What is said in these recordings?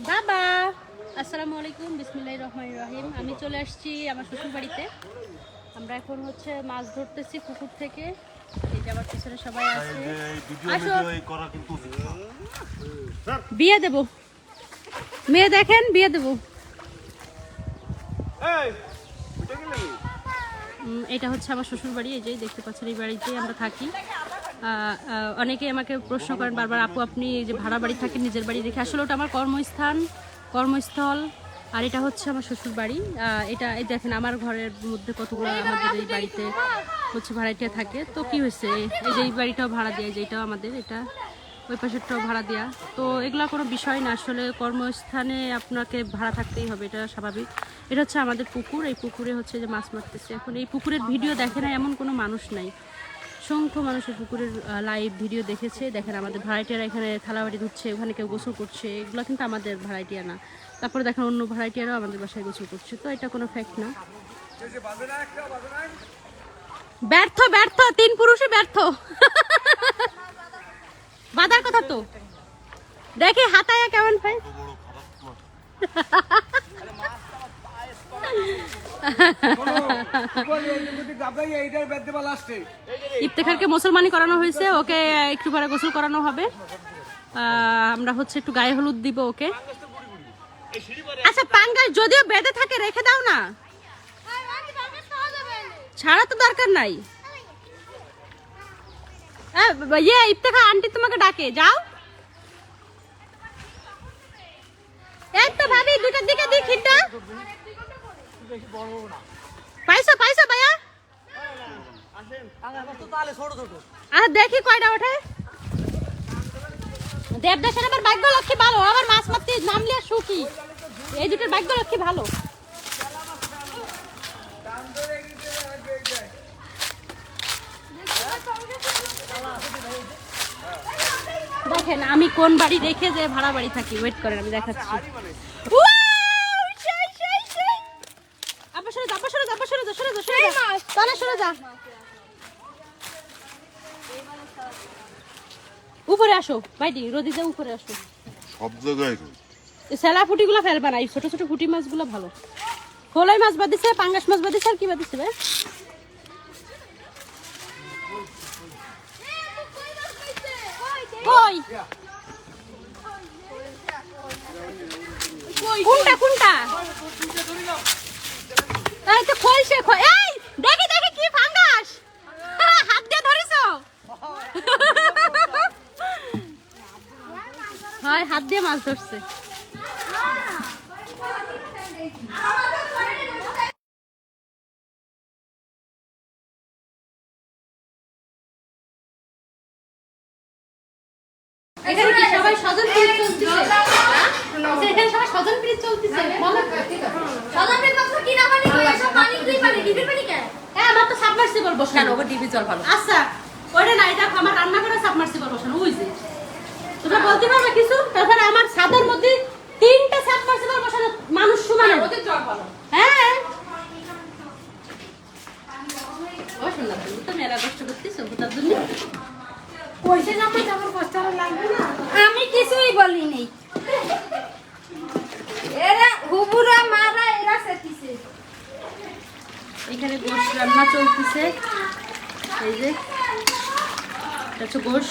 বাবা! আসসালামু আলাইকুম বিসমিল্লাহ রহমান রহিম। আমি চলে আসছি আমার শ্বশুর বাড়িতে আমরা এখন হচ্ছে মাছ ধরতেছি পুকুর থেকে। এই যে আমার পিছনে সবাই আছে। বিয়ে দেব। মেয়ে দেখেন বিয়ে দেব। এটা হচ্ছে আমার শ্বশুর বাড়ি এই যে দেখতে পাচ্ছেন এই বাড়িতে আমরা থাকি। অনেকে আমাকে প্রশ্ন করেন বারবার, আপু, আপনি যে ভাড়া বাড়ি থাকেন, নিজের বাড়ি রেখে আসলে ওটা আমার কর্মস্থান, কর্মস্থল, আর এটা হচ্ছে আমার শ্বশুর বাড়ি। এটা, এই দেখেন, আমার ঘরের মধ্যে কতগুলো আমাদের এই বাড়িতে হচ্ছে ভাড়াটিয়া থাকে। তো কি হয়েছে? এই যে এই বাড়িটাও ভাড়া দেয় যেটাও আমাদের, এটা ওই পাশেরটাও ভাড়া দেওয়া তো এগুলো কোনো বিষয় না, আসলে কর্মস্থানে আপনাকে ভাড়া থাকতেই হবে, এটা স্বাভাবিক। এটা হচ্ছে আমাদের পুকুর, এই পুকুরে হচ্ছে যে মাছ মারতেছে। এখন এই পুকুরের ভিডিও দেখে না এমন কোনো মানুষ নাই। অসংখ্য মানুষের পুকুরের লাইভ ভিডিও দেখেছে। দেখেন আমাদের ভাড়াটিয়ারা এখানে থালাবাড়ি ধুচ্ছে ওখানে কেউ গোসল করছে। এগুলো কিন্তু আমাদের ভাড়াটিয়া না। তারপরে দেখেন অন্য ভাড়াটিয়ারাও আমাদের বাসায় গোসল করছে। তো এটা কোনো ফ্যাক্ট না। ব্যর্থ ব্যর্থ তিন পুরুষে ব্যর্থ। বাদার কথা তো। দেখে হাতায় কেমন ভাই ইফতেখারকে মুসলমানি করানো হয়েছে, ওকে একটু পরে গোসল করানো হবে। আমরা হচ্ছে একটু গায়ে হলুদ দিব ওকে। আচ্ছা পাঙ্গাস যদিও বেঁধে থাকে, রেখে দাও না। ছাড়া তো দরকার নাই। ইয়ে ইফতেখার আন্টি তোমাকে ডাকে, যাও। এই তো ভাবি দুটার দিকে দিক হিটটা পাইছো পাইছো ভাইয়া আর দেখি কয়টা ওঠে। দেবদাসের আবার ভাগ্য লক্ষ্মী ভালো, আবার মাছ মারতে নামলে সুখী। এই দুটোর ভাগ্য লক্ষ্মী ভালো। দেখেন, আমি কোন বাড়ি রেখে যে ভাড়া বাড়ি থাকি ওয়েট করেন, আমি দেখাচ্ছি Wow! সেই, সেই, সেই! আব্বা সরে যা, আব্বা সরে যা, আব্বা সরে যা, সরে যা, সরে যা। তাহলে সরে যা। উপরে আসো বাইটি রোদিতে উপরে আসো। সব জায়গায়। সেলা ফুটিগুলো ফেলবা না এই ছোট ছোট ফুটি মাছগুলো ভালো। খোলাই মাছ বাদিছে পাঙ্গাস মাছ বাদিছে আর কি বাদিছে ভাই কই? কোনটা কোনটা? এই তো খোলছে খোল। এই দেখি দেখি কি ফাঙ্গাস হাত দিয়ে ধরেছো হয় হাত দিয়ে মাছ ধরছে। এখানে কি সবাই স্বজন প্রীত চলতেছে? আচ্ছা, এখানে সবাই স্বজন প্রীত চলতেছে? বলো। সদনের পক্ষ কি না পানি এসব পানি তুই পানি? দিবি পানি কে? হ্যাঁ আমার তো সাবমার্সিবল বসানো। কেন? ওকে ডিবি জল ভালো। আচ্ছা ওইটা নাই দেখো আমার রান্না করে সাবমার্সিবল বসানো। ওই যে। তোমরা বলতে পারবে কিছু? তাছাড়া আমার ছাদের মধ্যে তিনটা সাবমার্সিবল বসানো মানুষ সমান। হ্যাঁ না আমি কিছুই বলি নাই। এরা হুবুরা মারা এরা সেটিছে এখানে গোশ রান্না চলতেছে। এই যে এটা হচ্ছে গোশ।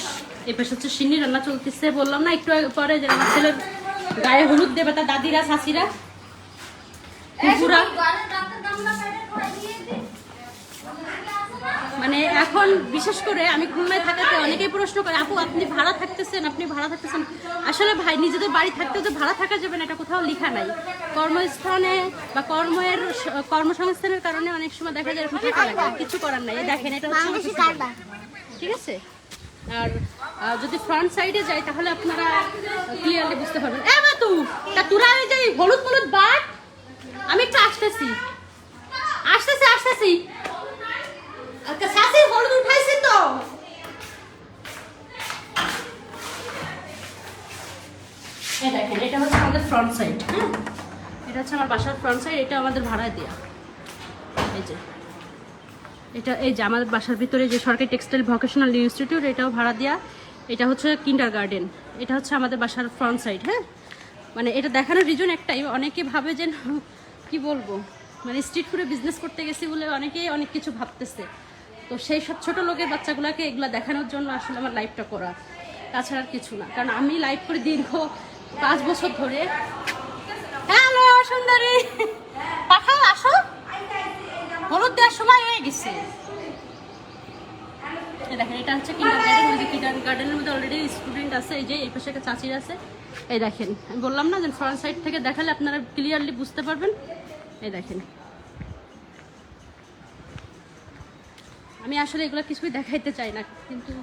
পাশে হচ্ছে সিন্নি রান্না চলতেছে বললাম না একটু পরে যে আমার ছেলের গায়ে হলুদ দেবে তার দাদিরা শাশিরা কুকুরা মানে এখন বিশেষ করে আমি খুলনায় থাকাতে অনেকেই প্রশ্ন করে আপু আপনি ভাড়া থাকতেছেন আপনি ভাড়া থাকতেছেন। আসলে ভাই নিজেদের বাড়ি থাকতেও যে ভাড়া থাকা যাবে না এটা কোথাও লেখা নাই। কর্মস্থানে বা কর্মের কর্মসংস্থানের কারণে অনেক সময় দেখা যায় কিছু করার নাই। দেখেন এটা হচ্ছে ঠিক আছে? আর যদি ফ্রন্ট সাইডে যাই তাহলে আপনারা ক্লিয়ারলি বুঝতে পারবেন। এ মাতু তা তোরা ওই যে হলুদ হলুদ বাট আমি একটু আসতেছি। আসতেছি আসতেছি। আচ্ছা শাশি হলুদ উঠাইছি তো। দেখেন এটা হচ্ছে আমাদের ফ্রন্ট সাইড হ্যাঁ এটা হচ্ছে আমার বাসার ফ্রন্ট সাইড এটা আমাদের ভাড়ায় দেয়া। এই যে। এটা এই যে আমাদের বাসার ভিতরে যে সরকারি টেক্সটাইল ভোকেশনাল ইনস্টিটিউট, এটাও ভাড়া দেওয়া এটা হচ্ছে কিন্ডার গার্ডেন এটা হচ্ছে আমাদের বাসার ফ্রন্ট সাইড হ্যাঁ? মানে এটা দেখানোর রিজন একটাই, অনেকে ভাবে যে কি বলব? মানে স্ট্রিট ফুডে বিজনেস করতে গেছি বলে অনেকেই অনেক কিছু ভাবতেছে। তো সেই সব ছোটো লোকের বাচ্চাগুলোকে এগুলো দেখানোর জন্য আসলে আমার লাইফটা করা। তাছাড়া আর কিছু না। কারণ আমি লাইভ করে দীর্ঘ পাঁচ বছর ধরে হ্যালো, সুন্দরী! আসো। হলুদ দেওয়ার সময় হয়ে গেছে। দেখেন, এটা হচ্ছে গার্ডেন গার্ডেনের মধ্যে অলরেডি স্টুডেন্ট আছে, এই এই আছে। এই দেখেন, আমি বললাম না থেকে দেখালে আপনারা ক্লিয়ারলি বুঝতে পারবেন। এই দেখেন। আমি আসলে এগুলো কিছুই দেখাইতে চাই না, কিন্তু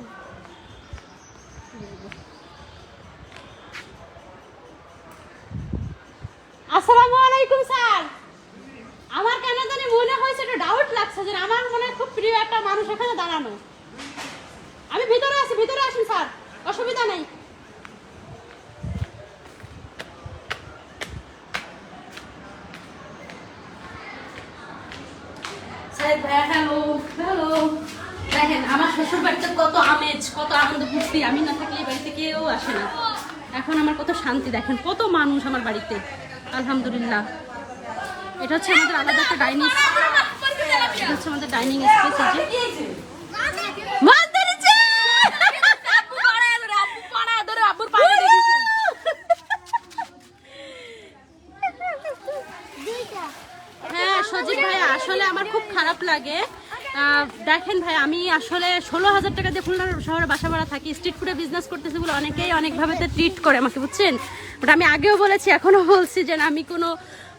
আসসালামু আলাইকুম, স্যার। আমার কেন জানি মনে হয়েছে একটু ডাউট লাগছে যে আমার মনে খুব প্রিয় একটা মানুষ এখানে দাঁড়ানো। আমি ভিতরে আছি, ভিতরে আসুন স্যার, অসুবিধা নেই। হ্যালো হ্যালো দেখেন, আমার শ্বশুর বাড়িতে কত আমেজ, কত আনন্দ ফুর্তি। আমি না থাকলে বাড়িতে কেউ আসে না। এখন আমার কত শান্তি, দেখেন, কত মানুষ আমার বাড়িতে। আলহামদুলিল্লাহ। এটা হচ্ছে আমাদের আলাদা একটা ডাইনিং এটা হচ্ছে আমাদের ডাইনিং স্পেস আছে মাছ ধরেছে! হ্যাঁ সজীব ভাই আসলে আমার খুব খারাপ লাগে। দেখেন ভাই আমি আসলে ষোলো হাজার টাকা দিয়ে খুলনা শহরে বাসা ভাড়া থাকি। স্ট্রিট ফুডে বিজনেস করতেছি বলে অনেকেই অনেকভাবে ট্রিট করে আমাকে বুঝছেন? বাট আমি আগেও বলেছি এখনও বলছি যে আমি কোনো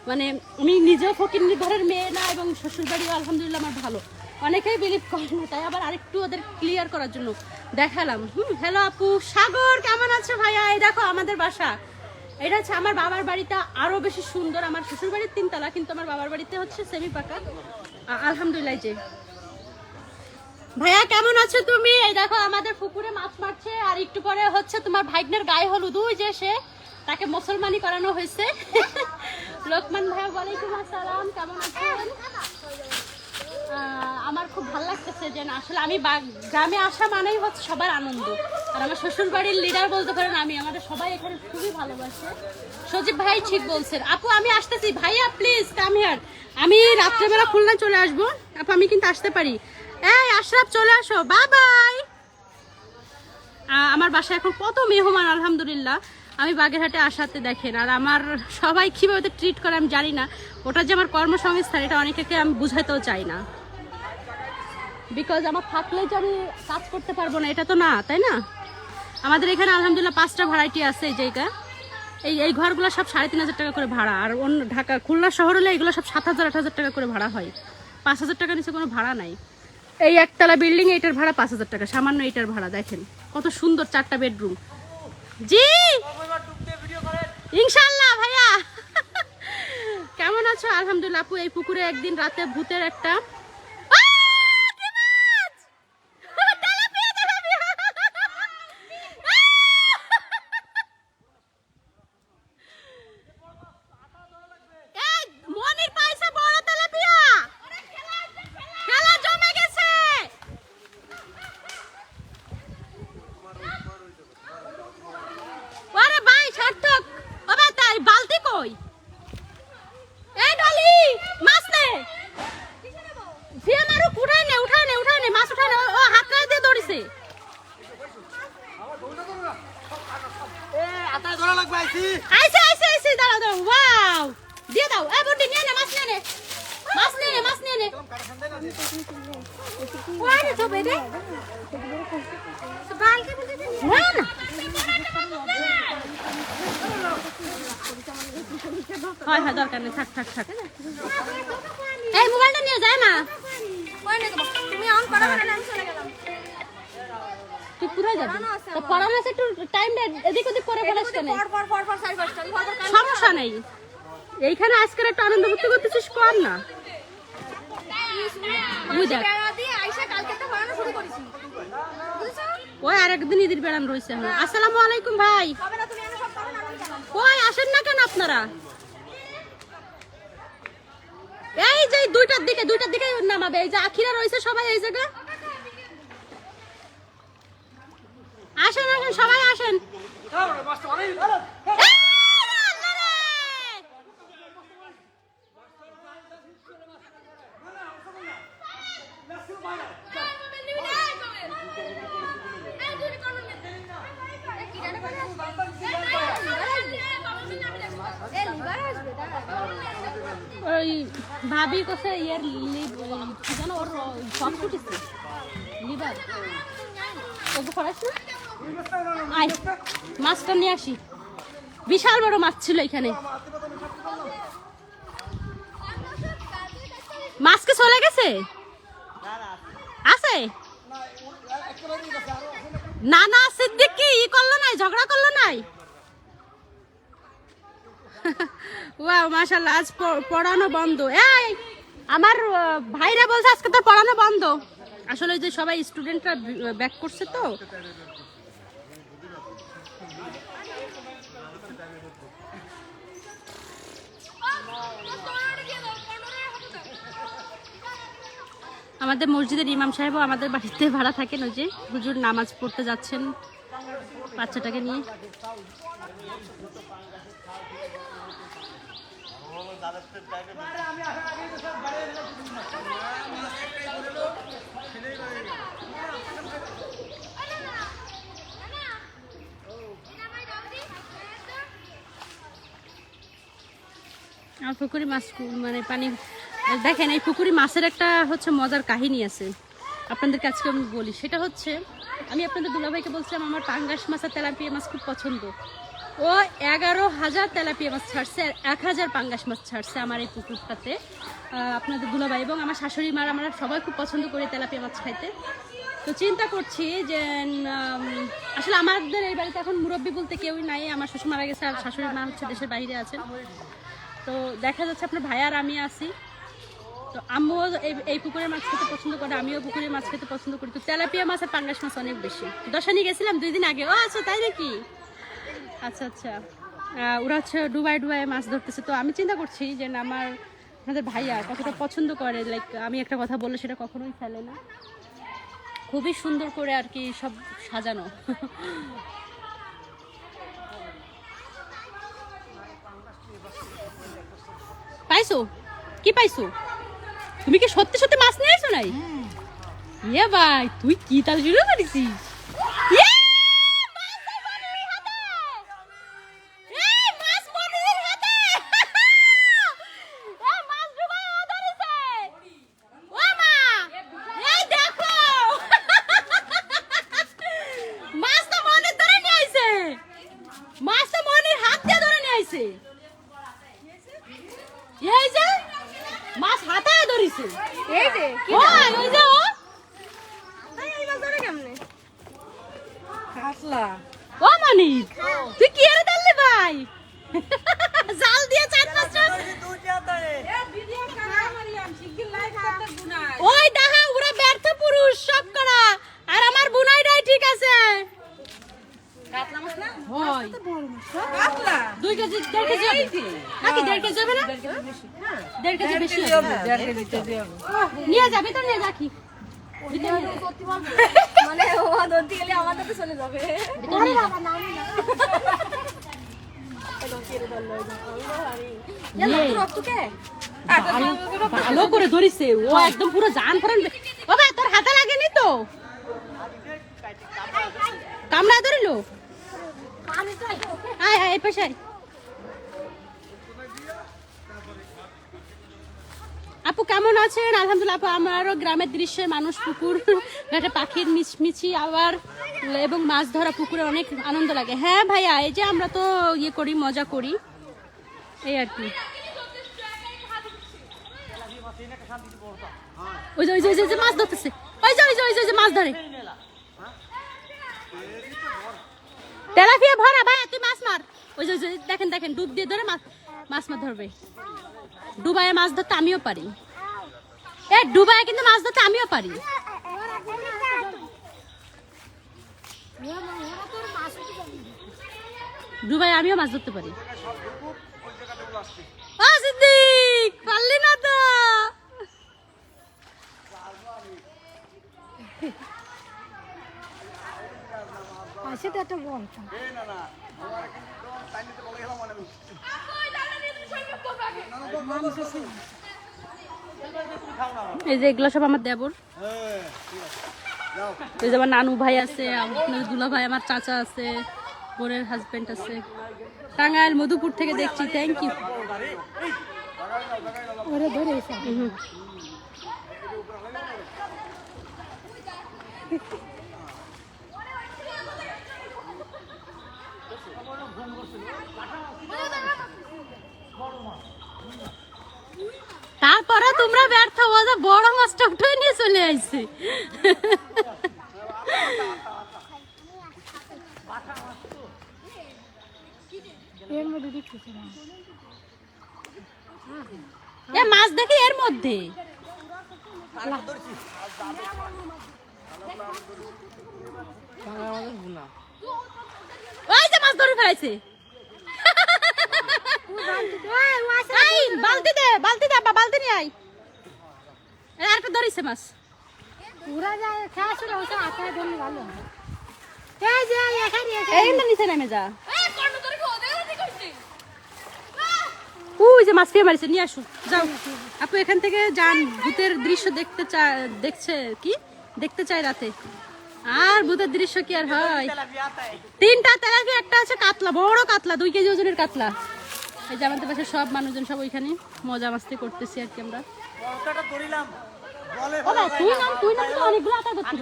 মানে আমি নিজেও ফকিন্নি ঘরের মেয়ে না এবং শ্বশুরবাড়িও আলহামদুলিল্লাহ আমার ভালো। অনেকেই বিলিভ করে না, তাই আবার আরেকটু ওদের ক্লিয়ার করার জন্য দেখালাম। হুম হ্যালো আপু, সাগর, কেমন আছো ভাইয়া? এই দেখো আমাদের বাসা। এটা হচ্ছে আমার বাবার বাড়িটা আরও বেশি সুন্দর, আমার শ্বশুর বাড়ির তিনতলা, কিন্তু আমার বাবার বাড়িতে হচ্ছে সেমি পাকা আলহামদুলিল্লাহ যে। ভাইয়া, কেমন আছো তুমি? এই দেখো আমাদের পুকুরে মাছ মারছে, আর একটু পরে হচ্ছে তোমার ভাগ্নের গায়ে হলুদ। ওই যে সে, তাকে মুসলমানি করানো হয়েছে। লোকমান ভাইয়া ওয়ালাইকুম আসসালাম। কেমন আছেন? আমার খুব ভালো লাগতেছে যে আসলে আমি গ্রামে আসা মানেই হচ্ছে সবার আনন্দ। আর আমার শ্বশুর বাড়ির লিডার বলতে পারেন, আমি, আমাদের সবাই এখানে খুবই ভালোবাসে। সজীব ভাই ঠিক বলছেন। আপু, আমি আসতেছি। ভাইয়া প্লিজ কাম হিয়ার আমি রাত্রেবেলা খুলনা চলে আসব। আপু, আমি কিন্তু আসতে পারি। এই, আশরাফ, চলে আসো। বাই বাই আমার বাসায় এখন কত মেহমান, আলহামদুলিল্লাহ। আমি বাগেরহাটে আসাতে দেখেন, আর আমার সবাই কীভাবে ট্রিট করে আমি জানি না। ওটা যে আমার কর্মসংস্থান, এটা অনেকে আমি বুঝাইতেও চাই না। বিকজ আমার থাকলে যে আমি কাজ করতে পারব না, এটা তো না, তাই না? আমাদের এখানে আলহামদুলিল্লাহ পাঁচটা ভ্যারাইটি আছে এই জায়গা। এই এই ঘরগুলো সব সাড়ে তিন হাজার টাকা করে ভাড়া, আর অন্য ঢাকা, খুলনা শহর হলে এগুলো সব সাত হাজার, আট হাজার টাকা করে ভাড়া হয়। পাঁচ হাজার টাকা নিচে কোনো ভাড়া নাই। এই একতলা বিল্ডিং এইটার ভাড়া পাঁচ হাজার টাকা, সামান্য এইটার ভাড়া, দেখেন। কত সুন্দর চারটা বেডরুম জি! ইনশাল্লাহ ভাইয়া। কেমন আছো? আলহামদুলিল্লাহ আপু এই পুকুরে একদিন রাতে ভূতের একটা আহ! কি মাছ! Tilapia, tilapia! আহ! এই, মনির পাইছে বড় তেলাপিয়া খেলা জমে গেছে আরে ভাই সার্থক ওবে তাই বালতি কই এই ডলি মাছ নে দিয়ে মারো উঠাই নে উঠাই নে উঠাই নে মাছ উঠাই নে ও- ও হাত কাজ দিয়ে দৌড়িছে আইছে আইছে আইছে দাঁড়াও দাঁড়াও ওয়াও দিয়ে দাও এ বন্ডি নিয়ে নে মাছ নিয়ে নে মাছ নিয়ে নে মাছ নিয়ে নে ওয়ারে তো বেরে না না হয় হয় দরকার নেই থাক থাক থাক। এই মোবাইলটা নিয়ে যায় না। তুমি অন করো মানে আমি চলে গেলাম। তুই কোথায় যাবি। পড়ানো আছে একটু টাইম এদিক ওদিক করে কেন সমস্যা নেই। এইখানে আজকের একটা আনন্দ ভর্তি করতেছিস কর না। ওই আরেকদিন ঈদের বেড়ান রয়েছে এখন। আসসালামু আলাইকুম ভাই। কই আসেন না কেন আপনারা? এই যে দুইটার দিকে দুইটার দিকে নামাবে। এই যে আখিরা রয়েছে সবাই, এই জায়গা আসেন আসেন, সবাই আসেন এই, আল্লাহ, ভাবি কোসে ইয়ার লিভ কি জানো ওর মাছটা নিয়ে আসি। বিশাল বড় মাছ ছিল এখানে। মাছকে চলে গেছে? আছে? না না, সিদ্দিক কি ই করল নাই? ঝগড়া করল নাই? ওয়া মাশাআল্লাহ, আজ পড়ানো বন্ধ। এই! আমার ভাইরা বলছে আজকে তো পড়ানো বন্ধ। আসলে যে সবাই স্টুডেন্টরা ব্যাক করছে তো। আমাদের মসজিদের ইমাম সাহেবও আমাদের বাড়িতে ভাড়া থাকেন, ওই যে হুজুর নামাজ পড়তে যাচ্ছেন বাচ্চাটাকে নিয়ে। আর পুকুরি মাছ মানে পানি দেখেন, এই পুকুরি মাছের একটা হচ্ছে মজার কাহিনী আছে। আপনাদেরকে আজকে আমি বলি, সেটা হচ্ছে, আমি আপনাদের দুলাভাইকে বলছিলাম, আমার পাঙ্গাস মাছ আর তেলাপিয়া মাছ খুব পছন্দ। ও এগারো হাজার তেলাপিয়া মাছ ছাড়ছে, আর এক হাজার পাঙ্গাস মাছ ছাড়ছে আমার এই পুকুরটাতে। আপনাদের দুলাভাই এবং আমার শাশুড়ি মার আমরা সবাই খুব পছন্দ করি তেলাপিয়া মাছ খাইতে। তো চিন্তা করছি যে আসলে আমাদের এই বাড়িতে এখন মুরব্বী বলতে কেউই নাই, আমার শ্বশুর মারা গেছে, আর শাশুড়ি মা হচ্ছে দেশের বাইরে আছেন। তো দেখা যাচ্ছে আপনার ভাই আর আমি আছি। তো আম্মুও এই এই পুকুরের মাছ খেতে পছন্দ করে, আমিও পুকুরের মাছ খেতে পছন্দ করি। তো তেলাপিয়া মাছ আর পাঙ্গাস মাছ অনেক বেশি। দশানি গেছিলাম দুই দিন আগে। ও আচ্ছা তাই নাকি? আচ্ছা আচ্ছা। ওরা হচ্ছে ডুবাই ডুবাই মাছ ধরতেছে। তো আমি চিন্তা করছি যে না আমার আমাদের ভাইয়া কতটা পছন্দ করে লাইক আমি একটা কথা বললে সেটা কখনোই ফেলে না। খুবই সুন্দর করে আর কি সব সাজানো। পাইছো? কি পাইছো? তুমি কি সত্যি সত্যি মাছ নিয়ে আসো নাই? ইয়ে ভাই তুই কি তাল শুরু করেছিস ইয়ে! মাছ তো বনির হাতে! এই, মাছ বনির হাতে! এই, মাছ ডুবায় ও ধরেছে! ও মা! এই দেখো! মাছ তো মনির ধরে নিয়ে আইছে! মাছ তো মনির হাত দিয়ে ধরে নিয়ে আইছে! এই যে মাছ হাতায় ধরিছে এই যে ওই ওই যে ও মানিক তুই কি এর দাল্লি ভাই জাল দিয়ে চার পাঁচটা ওই দেখা ওরা ব্যর্থ পুরুষ সব করা আর আমার বুনাইটাই ঠিক আছে কাতলা মাছ না হয়। দুই কেজি দেড় কেজি নাকি দেড় কেজি হবে না? দেড় কেজি বেশি। হবে দেড় কেজিতে দিয়ে হবে। নিয়ে যাবে তো নিয়ে রাখি মানে ও ধরতে গেলে আমাদের তো চলে যাবে। ভিতরে নিয়ে যা। রক্তকে ভালো করে ধরিছে। ও একদম পুরো জান ফরান বাবা তোর হাতে লাগেনি তো? কামড়া ধরিলো? আয় আয় পাশে। আপু কেমন আছেন? আলহামদুলিল্লাহ আপু আমারও গ্রামের দৃশ্যে মানুষ পুকুর একটা পাখির মিছমিছি আবার এবং মাছ ধরা পুকুরে অনেক আনন্দ লাগে। হ্যাঁ ভাইয়া এই যে আমরা তো ইয়ে করি মজা করি। এই আর কি। ওই যে ওই যে মাছ ধরতেছে। ওই যে ওই যে, ওই যে মাছ ধরে। তেলাপিয়া ভরা ভাই, তুই মাছ মার। ওই যে দেখেন দেখেন, ডুব দিয়ে ধরে মাছ মাছ মাছ ধরবে। ডুবায়ে মাছ ধরতে আমিও পারি। এ ডুবায়ে কিন্তু মাছ ধরতে আমিও পারি। ডুবাই আমিও মাছ ধরতে পারি। ও, সিদ্দিক, পারলি না তো? তো একটা বল। এই যে এগুলো সব আমার দেবর। এই যে আমার নানু ভাই আছে দুলা ভাই আমার চাচা আছে বোনের হাজবেন্ড আছে। টাঙ্গাইল মধুপুর থেকে দেখছি থ্যাংক ইউ ওরে ধরে হুম। তারপরে তোমরা ব্যর্থ যে বড় মাছটা উঠে নিয়ে চলে আসছে এ মাছ দেখি এর মধ্যে। ওই যে মাছ ধরে ফেলাইছে। বালতি দে বালতি দে বালতি নিয়ে ধরিছে মাছ ওই যে মারিছে, নিয়ে যাও। আপু, এখান থেকে যান। ভূতের দৃশ্য দেখতে চা- দেখছে কি? দেখতে চাই রাতে। আর ভূতের দৃশ্য কি আর হয়? তিনটা তেলাপি, একটা আছে কাতলা, বড় কাতলা, দুই কেজি ওজনের কাতলা। এই যে আমাদের পাশে সব মানুষজন সব ওইখানে মজা মাস্তি করতেছি আর কি আমরা। তুই নাম তুই নাম অনেকগুলো আটা করতে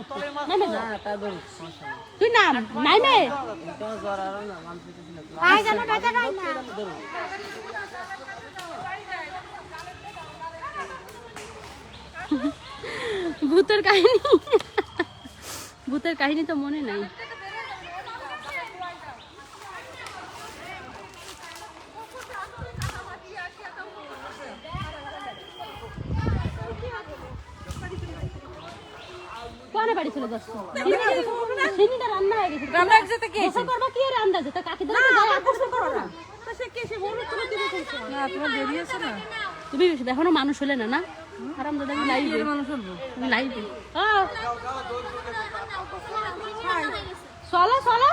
তুই নাম নাইমে? আয় যেন বেঁচে যায় না। ভূতের কাহিনী। ভূতের কাহিনী তো মনে নাই কোনে বাড়ি চলে যাচ্ছ সিনিটা রান্না হয়ে গেছে রান্না একসাথে কে গোসল করবা কি আর আন্দাজে কাকি ধরে যায় আকর্ষণ করো না তুমি এখনও মানুষ হলে না না আরাম দাদা আমি লাইভে মানুষ চলো চলো